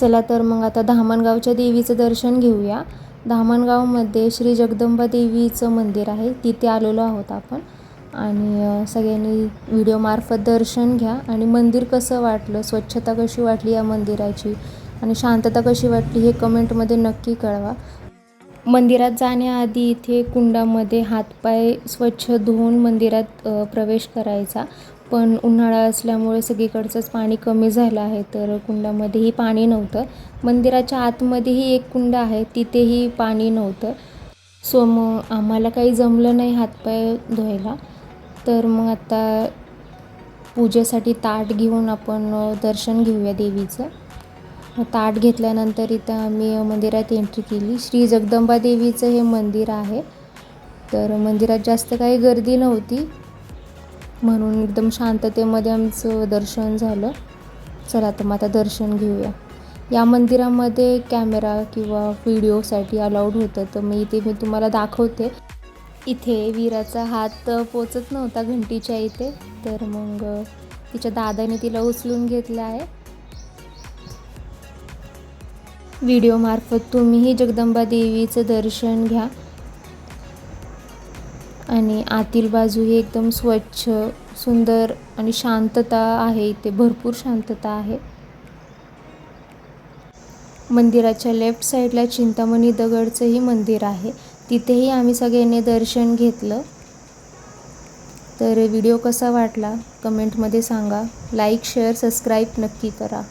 चला तर मग आता धामणगावच्या देवीचं दर्शन घेऊया. धामणगावमध्ये श्री जगदंबा देवीचं मंदिर आहे. तिथे आलेलो आहोत आपण. आणि सगळ्यांनी व्हिडिओमार्फत दर्शन घ्या. आणि मंदिर कसं वाटलं? स्वच्छता कशी वाटली या मंदिराची? आणि शांतता कशी वाटली हे कमेंटमध्ये नक्की कळवा. मंदिरात जाण्याआधी इथे कुंडामध्ये हातपाय स्वच्छ धुवून मंदिरात प्रवेश करायचा. पण उन्हाळा असल्यामुळे सगळीकडचंच पाणी कमी झालं आहे तर कुंडामध्येही पाणी नव्हतं. मंदिराच्या आतमध्येही एक कुंड आहे तिथेही पाणी नव्हतं. सो मग आम्हाला काही जमलं नाही हातपाय धुवायला. तर मग आता पूजेसाठी ताट घेऊन आपण दर्शन घेऊया देवीचं. ताट घेतल्यानंतर इथं आम्ही मंदिरात एंट्री केली. श्री जगदंबा देवीचं हे मंदिर आहे. तर मंदिरात जास्त काही गर्दी नव्हती. म्हणून एकदम शांततेमध्ये आमचं दर्शन झालं. चला तर मग आता दर्शन घेऊया. या मंदिरामध्ये कॅमेरा किंवा व्हिडिओसाठी अलाउड होतं. तर मी इथे मी तुम्हाला दाखवते. इथे वीराचा हात पोचत नव्हता घंटीच्या इथे. तर मग तिच्या दादाने तिला उचलून घेतलं आहे. व्हिडिओमार्फत तुम्हीही जगदंबा देवीचं दर्शन घ्या. आणि आतील बाजू ही एकदम स्वच्छ सुंदर आणि शांतता आहे. इथे भरपूर शांतता आहे. मंदिराच्या लेफ्ट साईडला चिंतामणी दगडचंही मंदिर आहे. तिथेही आम्ही सगळ्यांनी दर्शन घेतलं. तर व्हिडिओ कसा वाटला? कमेंटमध्ये सांगा. लाईक शेअर सबस्क्राईब नक्की करा.